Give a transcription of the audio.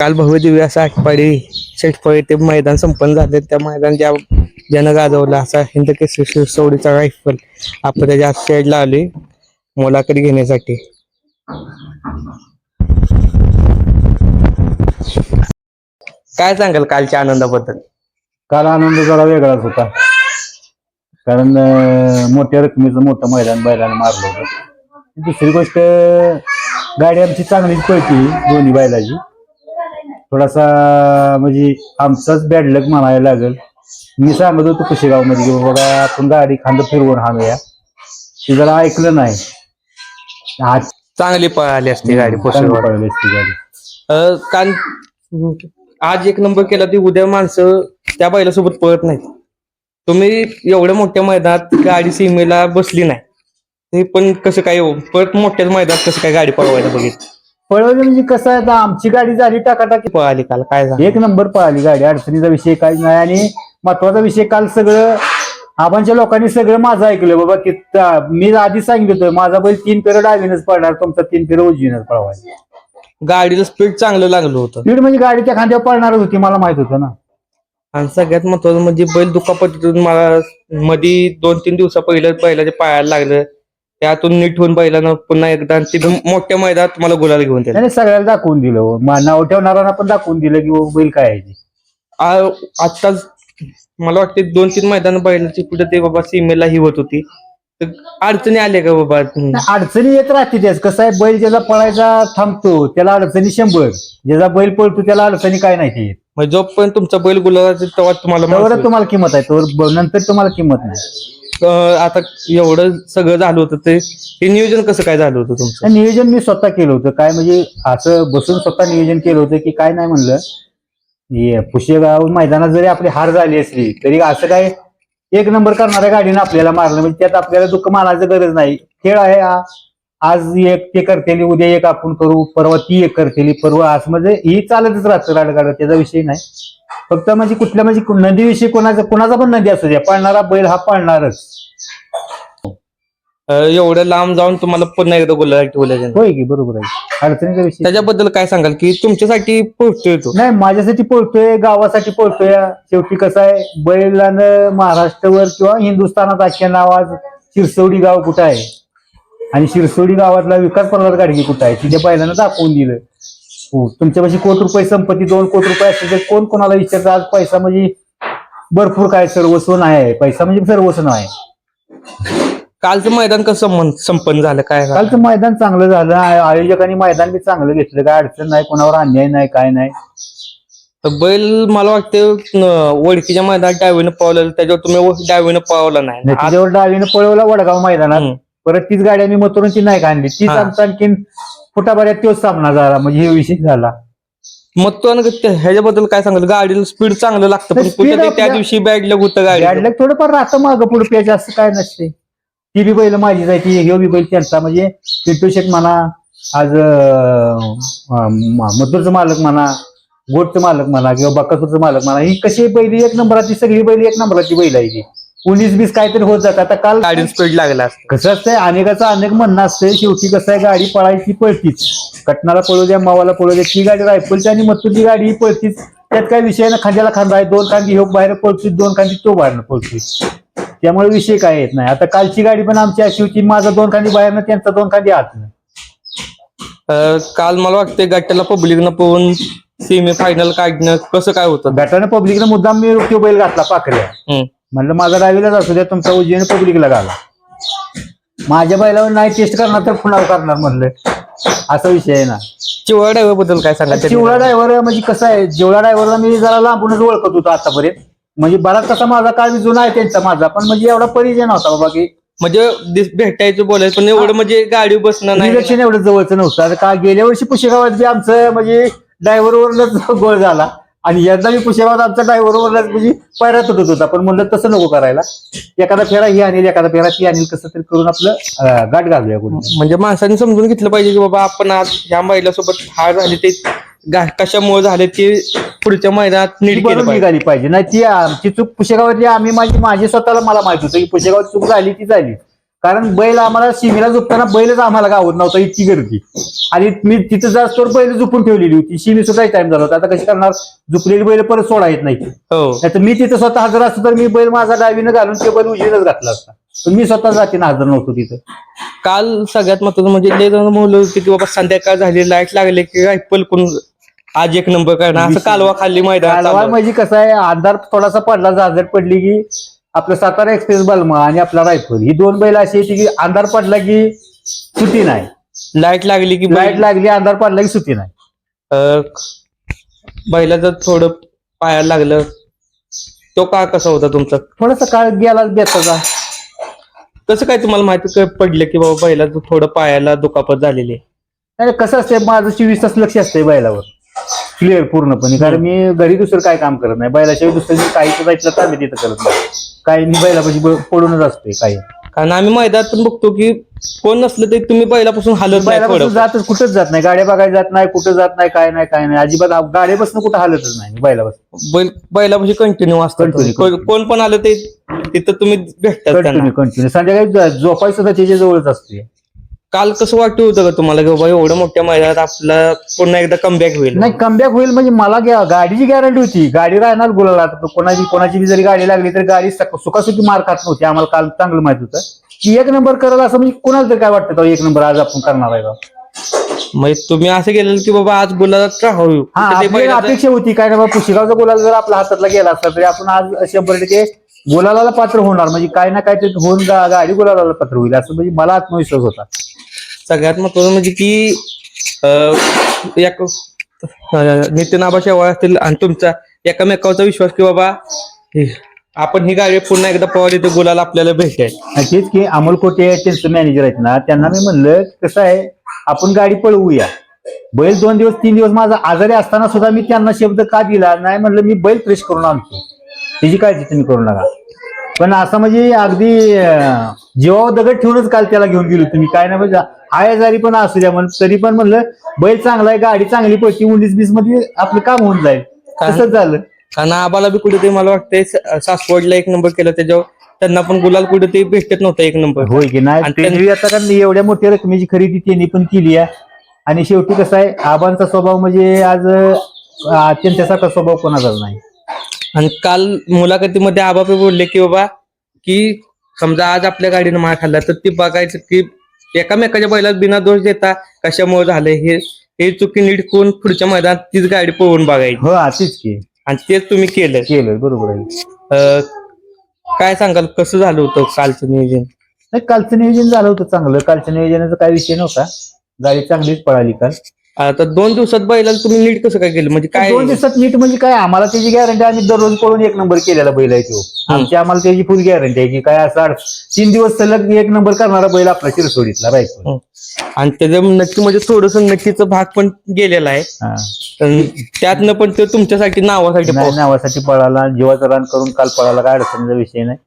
काल भव्यदिव्य असा असं आटपाडी ते मैदान संपन्न झाले. त्या मैदान ज्या ज्यानं गाजवलं असा हिंद केसरी सवडीचा रायफल आपण त्याच्या साईडला आले मुलाखत घेण्यासाठी. काय सांगाल कालच्या आनंदाबद्दल? काल आनंद जरा वेगळाच होता. कारण अं, मोठ्या रकमेचं मोठं मैदान बैलाने मारलं होतं. दुसरी गोष्ट गाडी आमची चांगलीच पळती दोन्ही बैलाची. थोडासा म्हणजे आमचाच बॅड लक म्हणायला लागेल. मी सांगत होतो कुशेगावमध्ये की बाबा आपण गाडी खांद फिरवून हाणूया ते जरा ऐकलं नाही. आज चांगली पळाली असती गाडी चांगली पळाली असती गाडी. अं, काल आज एक नंबर केला ती उद्या माणसं त्या बैलासोबत पळत नाहीत. तुम्ही एवढ्या मोठ्या मैदानात गाडी सीमेला बसली नाही. ते पण कसं काय हो? परत मोठ्या मैदानात कसं काय गाडी पळवायला बघितली? पळवली म्हणजे कसं आहे आता? आमची गाडी झाली टाकाटाकी. पळाली काल. काय झालं? एक नंबर पळाली गाडी. अडचणीचा विषय काहीच नाही आणि महत्त्वाचा विषय काल सगळं आबांच्या लोकांनी सगळं माझं ऐकलं. बाबा की मी आधी सांगितलं होतं माझा बैल तीन फेर डावीनच पळणार तुमचा तीन फेर उजवीनच पळवायचा. गाडीला स्पीड चांगलं लागलं होतं. स्पीड म्हणजे गाडी त्या खांद्यावर पळणारच होती मला माहीत होतं ना. आणि सगळ्यात महत्वाचं म्हणजे बैल दुखापतीतून मला मध्ये दोन तीन दिवसा पहिलं बैलाच्या पायाला लागलं. त्यातून नीट होऊन बैलानं पुन्हा एकदा तिथून मोठ्या मैदानात मला गुलाल घेऊन दिला त्याने सगळ्याला दाखवून दिलं हो. मा- नाव ठेवणाऱ्यांना पण दाखवून दिलं की बाबा बैल काय आहे ते. आत्ताच मला वाटते दोन तीन मैदान बैलाची पुढे ते बाबा सीमेला ही होत होती. तर अडचणी आल्या का बाबा? नाही, अडचणी येत राहते त्याच कसं आहे बैल ज्याचा पळायचा थांबतो त्याला अडचणी शंभर. ज्याचा बैल पळतो त्याला अडचणी काय नाही ते येत. म्हणजे जोपर्यंत तुमचा बैल गुलाल तेव्हा तुम्हाला तुम्हाला किंमत आहे. तोवर ब- नंतर तुम्हाला किंमत नाही. आता एवढं सगळं झालं होतं ते हे नियोजन कसं काय झालं होतं तुमचं? नियोजन मी स्वतः केलं होतं. काय म्हणजे असं बसून स्वतः नियोजन केलं होतं की काय नाही म्हणलं. हे पुशेगाव मैदानात जरी आपली हार झाली असली तरी असं काय एक नंबर करणाऱ्या गाडीनं आपल्याला मारलं. म्हणजे त्यात आपल्याला दुःख मानायची गरज नाही. खेळ आहे हा. आज एक ते करतेली उद्या एक आपण करू परवा ती एक करतेली परवा असं म्हणजे ही चालतच राहतं गाडगाड त्याचा विषय नाही. फक्त म्हणजे कुठल्या म्हणजे नदीविषयी कोणाचा कोणाचा पण नदी असू द्या पाळणारा बैल हा पाळणारच. अं, एवढं लांब जाऊन तुम्हाला पुन्हा एकदा गुलाल ठेवलं होय की बरोबर आहे. अडचणीचा विषय त्याच्याबद्दल काय सांगाल की तुमच्यासाठी पोहोचतोय तो? नाही माझ्यासाठी पळतोय गावासाठी पळतोय शेवटी कसं आहे बैलानं महाराष्ट्रावर किंवा हिंदुस्थानात अख्ख्या नाव आज शिरसवडी गाव कुठं आहे? आणि शिरसवडी गावातला विकास पर्वत गाडगी कुठं आहे? तिथे बैलानं दाखवून दिलं. हो तुमच्यापाशी कोट रुपये संपत्ती दोन कोट रुपये असतील तर कोण कोणाला विचारतं? आज पैसा म्हणजे भरपूर काय सर्वस्व नाही आहे. पैसा म्हणजे सर्वस्व नाही कालचं मैदान कसं संपन्न- झालं? काय? कालचं मैदान चांगलं झालं. आय- आयोजकांनी मैदान बी चांगलं घेतलं. काय अडचण नाही कोणावर अन्याय नाही काय नाही. तर बैल मला वाटते ओळखीच्या मैदानात डावीनं पावलं त्याच्यावर तुम्ही डावीनं पावलं नाही. तिच्यावर डावीनं पळवला वडगाव मैदानात. परत तीच गाडी आम्ही ती नाही काढली तीच हा. आमचा आणखीन फुटाभऱ्यात तोच सामना झाला. म्हणजे हे विषय झाला. मग तो आणि ह्याच्याबद्दल काय सांगाल? गाडीला स्पीड चांगलं लागतं पण speed कुठे त्या आपल्या- दिवशी बॅड लग होतं गाडी गाडीला थोडंफार राहतं मागं पुढे प्यायचं असं काय नसते. ती बी बैल माझी जायची ह्यो बी बैल त्यांचा. म्हणजे पिंटू शेठ म्हणा आज अं, म- मथुरचं मालक म्हणा गोटचं मालक म्हणा किंवा बकासूरचं मालक म्हणा ही कशी बैल एक नंबराची सगळी बैल एक नंबराची बैल आहे ती. उन्नीस बीस काहीतरी होत जात. आता काल गाडीला स्पीड लागला असतं. कसं असतंय अनेकाचं अनेक म्हणणं असतंय शेवटी कसं आहे गाडी पळायची पळतीच. कटनाला पळू द्या मावाला पळू द्या ती गाडी रायफलची आणि मत्तूची गाडी ही पळतीच. त्यात काय विषय ना खांद्याला खांदा आहे दोन खांदी ह्यो बाहेर पळतीच दोन खांदी तो बाहेर पळतीच त्यामुळे विषय काय येत नाही. आता कालची गाडी पण आमची अशी होती माझा दोन खांदी बाहेरनं त्यांचा दोन खांदी आत काल मला वाटते गट्ट्याला पब्लिकनं पळून सेमी फायनल काढणं कसं काय होतं? गटानं पब्लिकनं मुद्दाम मी बैल घातला पाकऱ्या. म्हणलं माझा डावीलाच असू द्या तुमचा उजवीने पब्लिकला घाला. माझ्या बैलावर नाही टेस्ट करणार तर पुन्हा करणार? म्हणलं. असा विषय आहे ना. चिवळा ड्रायव्हरबद्दल काय सांगाल चिवळा ड्रायव्हर म्हणजे कसं आहे जेवढा ड्रायव्हरला मी जरा लांबूनच ओळखत होतो आतापर्यंत. म्हणजे बराच कसा माझा काळ जुना आहे त्यांचा माझा पण म्हणजे एवढा परिचय नव्हता बाबा की म्हणजे दिस- भेटायचं बोलायचं पण एवढं म्हणजे गाडी बसणं नाही. इलेक्शन एवढं जवळचं नव्हतं. आता का गेल्या वर्षी पुशेगावात बी आमचं म्हणजे ड्रायव्हरवरच गोळ झाला. आणि यंदा मी पुशेगावात आमचा ड्रायव्हरवरच म्हणजे पायऱ्या तुटत होता. पण म्हणलं तसं नको करायला. एखादा फेरा ही आणील एखादा फेरा ती आणील कसं तरी करून आपलं गाठ घालूया कोणी. म्हणजे माणसांनी समजून घेतलं पाहिजे की बाबा आपण आज ह्या महिलासोबत हार झाले ते गा- कशामुळे झाले ते पुढच्या मैदानात ती नीट केलं बरोबर पाहिजे. निघाली पाहिजे. नाही ती आमची चूक पुशेगावातली आम्ही माझी माझी स्वतःला मला माहीत होतं की पुशेगावात चूक झाली ती झाली. कारण बैल आम्हाला सीमेला झोपताना बैलच आम्हाला गावत नव्हता इतकी गर्दी. आणि मी तिथं जास्त बैल झोपून ठेवलेली होती. सीमे सुद्धा टाइम झाला होता. आता कशी करणार? झोपलेली बैल परत सोडा येत नाही हो. नाही तर मी तिथं स्वतः हजर असतो तर मी बैल माझा डावीनं घालून ते बैल उजवीनच घातला असता. पण मी स्वतः जातीनं हजर नव्हतो तिथं. काल सगळ्यात महत्वाचं म्हणजे लय जण होते की बाबा संध्याकाळ झाली लाइट लागले की रायफल कोण आज एक नंबर करणार. असं कालवा खाली मैदान कालवा म्हणजे कसं आहे अंधार थोडासा पडला जाजट पडली की आपलं सातारा एक्सप्रेस बलमा आणि आपला रायफल ही दोन बैल अशी येते की अंधार पडला की सुटी नाही. लाइट लागली की लाइट लागली अंधार पडला की सुटी नाही. अं, बैला जर थोडं पायाला लागलं. तो का कसा होता तुमचा? थोडासा काळ गेला बेताचा कसं काय तुम्हाला माहिती क- पडलं की बाबा बैला थोडं पायाला दुखापत झालेली आहे? नाही कसं असते माझं चोवीस तास लक्ष असते बैलावर. क्लिअर पूर्णपणे कारण मी घरी दुसरं काय काम करत नाही. बैलाशिवाय दुसरं मी काही सुद्धा तिथं करत नाही. काही मी बैलापाशी ब- पडूनच असते काही. कारण आम्ही मैदानात पण बघतो की कोण नसलं तरी तुम्ही बैलापासून हालत नाही बैलापासून थोडं जातच कुठंच जात नाही गाड्या बघायला जात नाही कुठं जात नाही काय नाही काय नाही. अजिबात आ- गाड्यापासून कुठं हालतच नाही मी बैलापासून. बैल बैलापाशी कंटिन्यू असतात Continue, कोण कोण पण आलं ते तिथं तुम्ही भेटतात त्यांना. कंटिन्यू कंटिन्यू संध्याकाळी झोपाय सुद्धा त्याच्या जवळच असते काल कसं वाटत होतं का तुम्हाला की बाबा एवढ्या मोठ्या मैदानात आपला पुन्हा एकदा कमबॅक होईल? नाही कमबॅक होईल म्हणजे मला गा- गाडीची गॅरंटी होती. गाडी राहणार गुलाला कोणाची कोणाची बी जरी गाडी लागली तर गाडी सक- सुखासुखी मार खात नव्हती. आम्हाला काल चांगलं माहीत होतं. की एक नंबर करायला असं म्हणजे कोणाला तरी काय वाटतं का एक नंबर आज आपण करणार आहे का? मग तुम्ही असं केलं की बाबा आज गुलाबात राहावं. हा ते आपली अपेक्षा होती. काय ना बाबा पुशिगावचा गुलाल जर आपल्या हातातला गेला असता तरी आपण आज शंभर टक्के गुलालाला पात्र होणार. म्हणजे काय ना काहीतरी होऊन गा- गाडी गुलालाला पात्र होईल. असं म्हणजे मला आत्मविश्वास होता. सगळ्यात महत्वाचं म्हणजे की एक नितीन आबा शेवाळ असतील आणि तुमचा एकामेकाचा विश्वास की बाबा आपण ही गाडी पुन्हा एकदा पवार इथे बोलायला आपल्याला भेटेल आहे. तेच की अमोल कोटे त्यांचं मॅनेजर आहेत ना त्यांना मी म्हणलं कसं आहे आपण गाडी पळवूया. बैल दोन दिवस तीन दिवस माझा आजारी असताना सुद्धा मी त्यांना शब्द का दिला? नाही म्हणलं मी बैल फ्रेश करून आणतो. त्याची काळजी तुम्ही करू नका. पण असं म्हणजे अगदी जीवावर दगड ठेवूनच काल त्याला घेऊन गेलो तुम्ही. काय नाही म्हणजे हाय आजारी पण असू द्या म्हण तरी पण म्हणलं बैल चांगला आहे गाडी चांगली पडती उन्नीस बीसमध्ये आपलं काम होऊन जाईल. तसंच झालं. कारण आबाला बी कुठेतरी मला वाटतंय स- सासवडला एक नंबर केला त्याच्यावर त्यांना पण गुलाल कुठेतरी भेटत नव्हता एक नंबर. होय की नाही? आणि त्यांनी आता कारण एवढ्या मोठ्या रकमेची खरेदी त्यांनी पण केली आहे. आणि शेवटी कसं आहे आबांचा स्वभाव म्हणजे आज अं, त्यांच्यासारखा स्वभाव कोणाचा नाही. आणि काल मुलाखतीमध्ये आबापे बोलले की बाबा की समजा आज आपल्या गाडीनं मार खाल्ला तर ती बघायचं की एकामेकाच्या बैलात बिना दोष देता कशामुळे झालंय हे हे चुकी नीट करून पुढच्या मैदानात तीच गाडी पळवून बघायची. हो तीच की. आणि तेच तुम्ही केलं केलं बरोबर आहे. अं, काय सांगाल? कसं झालं होतं कालचं नियोजन? नाही कालचं नियोजन झालं होतं चांगलं. कालच्या नियोजनाचा काही विषय नव्हता. गाडी चांगलीच पळाली काल. आता दोन दिवसात बैलाला तुम्ही नीट कसं काय केलं? म्हणजे काय दोन दिवसात नीट म्हणजे काय? आम्हाला त्याची गॅरंटी आम्ही दररोज पळून एक नंबर केलेला बैल आहे तो. आमची आम्हाला त्याची फुल गॅरंटी आहे की काय असं तीन दिवस सलग एक नंबर करणारा बैल आपला शिरसोडीतला हं. आणि त्याच्या नक्की म्हणजे थोडस नक्कीचा भाग पण गेलेला आहे. त्यातनं पण ते तुमच्यासाठी नावासाठी नावासाठी पळाला. जीवाचं रान करून काल पळाला. काय अडचणीचा विषय नाही.